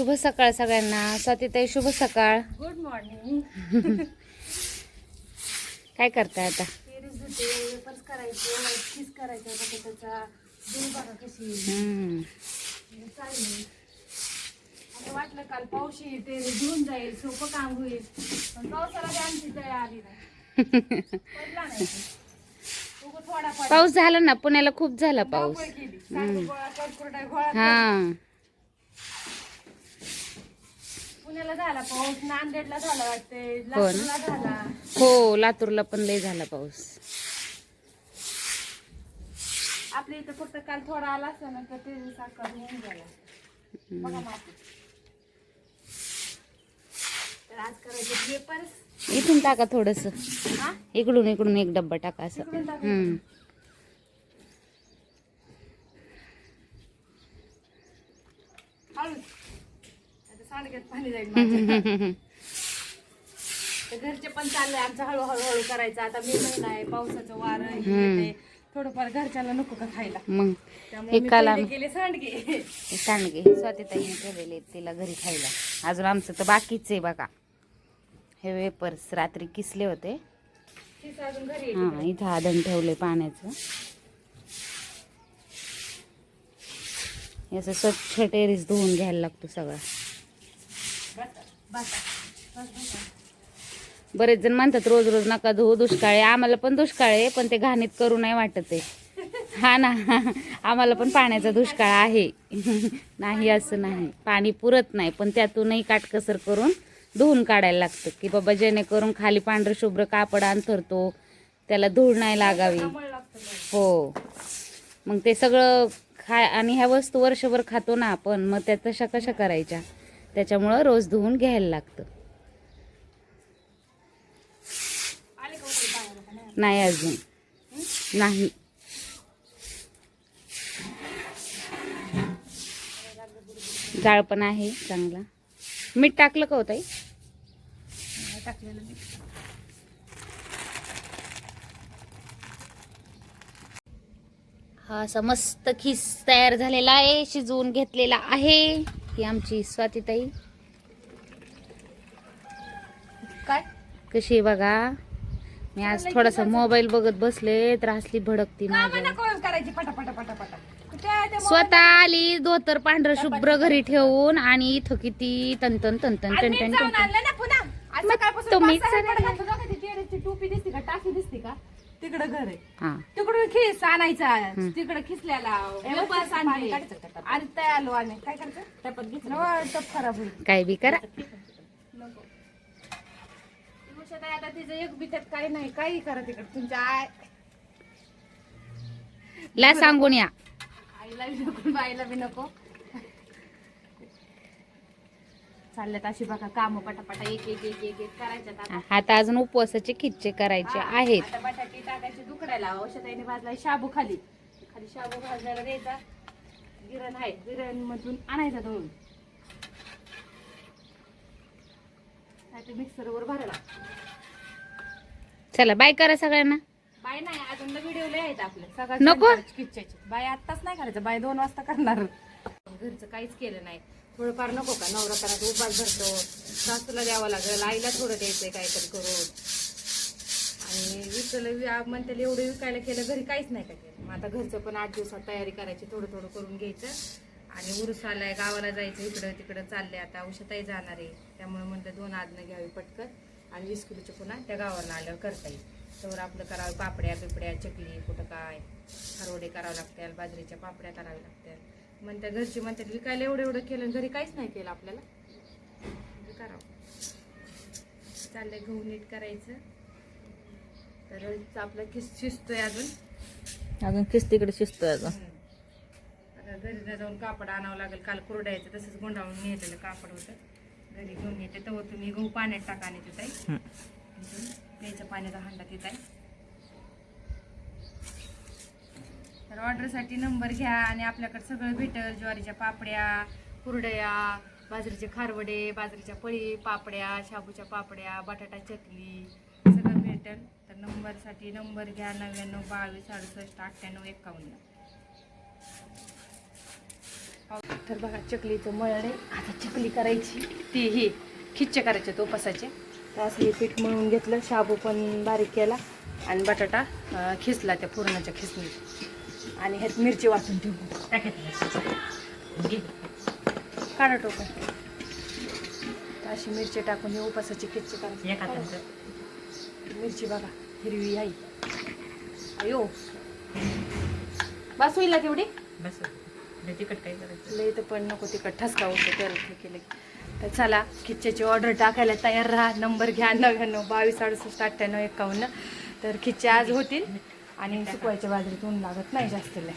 शुभ सकाळ सगळ्यांना. स्वातीताई शुभ सकाळ. गुड मॉर्निंग काय करताय आता? पेरीज होते वेपर्स करायचे किस करायचा बटाट्याचा दूध बघा कशी हम्म. चालली आता वाटलं काल पाऊस जाईल सोपं काम होईल. पण पावसाला काही आमची दया आली नाही. पडला नाही. उगाच थोडा पडला. पाऊस झाला ना पुण्याला खूप झाला पाऊस. धावपळ केली गोळा गोळा. हा. पुण्याला झाला पाऊस नांदेडला झाला वाटते हो? लातूरला झाला. हो लातूरला पण लय झाला पाऊस. आपल्या इथं फक्त काल थोडा आला असता ना तर ते साखर होऊन गेला. बघा माती तर आज करायचे पेपर्स इथून टाका थोडस. हा? इकडून इकडून एक डब्बा टाका असं. इकडून टाका. हम्म. सांडग्यात पाणी जाईल माझ्या. तर घरचे पण चाललंय आमचं हळूहळू हळू करायचं. आता मे महिना आहे पावसाचं वारं हे ते. थोडंफार घरच्याला नको का खायला? मग त्यामुळे मी एकाला पहिले केले सांडगे. हे सांडगे. स्वातीताईने केलेले आहेत तिला घरी खायला. अजून आमचं तर बाकीच आहे बघा. हे वेपर्स रात्री किसले होते. तीच अजून घरी आहे. हा इथं आदण ठेवले पाण्याचं. हे असं स्वच्छ टेरिस धुवून घ्यायला लागतो सगळा. बरेच जण म्हणतात रोज रोज नका धुवू दुष्काळ आहे. आम्हाला पण दुष्काळ आहे पण ते घाणीत करू नाही वाटत आहे हा ना. आम्हाला पण पाण्याचा दुष्काळ आहे. नाही असं नाही. पाणी पुरत नाही पण त्यातूनही काटकसर करून धुवून काढायला लागतं. की बाबा जेणेकरून खाली पांढरं शुभ्र कापड अंथरतो त्याला धूळ नाही लागावी. हो. मग ते सगळं खा आणि ह्या वस्तू वर्षभर खातो ना आपण मग त्या तशा कशा करायच्या? त्याच्यामुळं रोज धुवून घ्यायला लागतं. नाही? अजून. नाही. जाळ पण आहे चांगला. मीठ टाकलं का हो ताई? टाकलेलं हा असा मस्त खिस तयार झालेला आहे शिजवून घेतलेला आहे. ही आमची स्वातीताई. काय? कशी आहे बघा? मी आज थोडासा मोबाईल बघत बसले तर असली भडकती माझ्या. करायची स्वतः आली धोतर पांढरं शुभ्र घरी ठेवून आणि इथं किती आज मीच टनटन टनटन आणलं ना पुन्हा. आज मग सकाळपासून तुम्हीच पाच सहा आणलं. पडं घातलं. बघा ती टेरेसची टोपी दिसते का? टाकी दिसते का? तिकडं घर आहे. हा. तिकडून खिस आणायचा. तिकडं खिसल्याला आणले. आणि त्या आलो आणि काय करायचं? टपात घेतलं टप खराब होईल. काय बी करा. नको. आता तिचं एक बित्यात काही नाही. काही करा तिकडे. तुमच्या आय ला सांगून या. आईला बी नको बाईला बी नको. चालल्यात अशी बघा काम पटापटा एक एक एक एक एक करायच्यात आता. अजून उपवासाचे खिच्चे करायचे आहेत. आता बटाटे टाकायचे दुकडायला औषधाने भाजला शाबू खाली. खाली शाबू भाजल्याला द्यायचा. गिरण आहे. गिरण मधून आणायचा नाही मिक्सरवर भरायला. चला बाय करा सगळ्यांना. बाय नाही अजून व्हिडिओ लय आहेत आपले. नको? किच्च्याचे. बाय आत्ताच नाही करायचं. बाय दोन वाजता करणार. घरचं काहीच केलं नाही. थोडंफार नको का? नवरात्राचा उपास भरतो. सासूला द्यावं लागेल आईला थोडं द्यायचंय काहीतरी करून. आणि विकलं म्हणते एवढं विकायला केलं घरी काहीच नाही का केलं? मग आता घरचं पण आठ दिवसात तयारी करायची थोडं थोडं करून घ्यायचं. आणि उरुस आलाय गावाला जायचं इकडं तिकडं चालले आता औषधाही जाणार आहे. त्यामुळे म्हणलं दोन आदनं घ्यावी पटकन. आणि वीस किलोचे पुन्हा त्या गावाला आल्यावर करता येईल. तर आपलं करावं पापड्या बिपड्या चकली कुठं काय हरवडे करावं लागतील बाजरीच्या पापड्या कराव्या लागतात म्हणते घरची म्हणतात विकायला एवढं एवढं केलं घरी काहीच नाही केलं आपल्याला? म्हणजे करावं चाललंय गहू नीट करायचं. तर आपलं किस शिजतोय अजून? अजून किस्तीकडे शिजतोय अजून? आता घरी न जाऊन कापड आणावं लागेल. काल कुरडायचं तसंच गुंडाळून नेलेलं कापड होतं. घरी घेऊन येते. तेव्हा तुम्ही गहू पाण्यात टाका आणि तिथं प्यायच्या पाण्याचा हांडा तिथं आहे तर ऑर्डरसाठी नंबर घ्या आणि आपल्याकडे सगळं भेटेल. ज्वारीच्या पापड्या कुरडया बाजरीचे खारवडे बाजरीच्या पळी पापड्या शाबूच्या पापड्या बटाटा चकली सगळं भेटेल. तर नंबरसाठी नंबर घ्या नव्याण्णव बावीस अडुसष्ट अठ्ठ्याण्णव एकावन्न. तर बघा चकलीचं मळणे आता चकली करायची. ती हे खिच्चे करायचे तो उपासाचे. तर असं हे पीठ मळून घेतलं. शाबू पण बारीक केला आणि बटाटा खिचला खिसला त्या पुरणाच्या खिसणीत. आणि ह्यात मिरची वाटून ठेवू. काढा टोकन अशी मिरची टाकून हे उपासाची किच्ची करायची मिरची बघा हिरवी आई अयो. बस होईल तेवढी तेवढी? तिकट काय करायचं लई तर पण नको तिकट ठसका होतो तर हे केलं तर चला खिच्च्याची ऑर्डर टाकायला तयार राहा. नंबर घ्या नव्याण्णव बावीस अडुसष्ट अठ्ठ्याण्णव एकावन्न. तर खिच्चे आज होतील. आणि सुकवायच्या बाजरीत ऊन लागत नाही जास्त लय.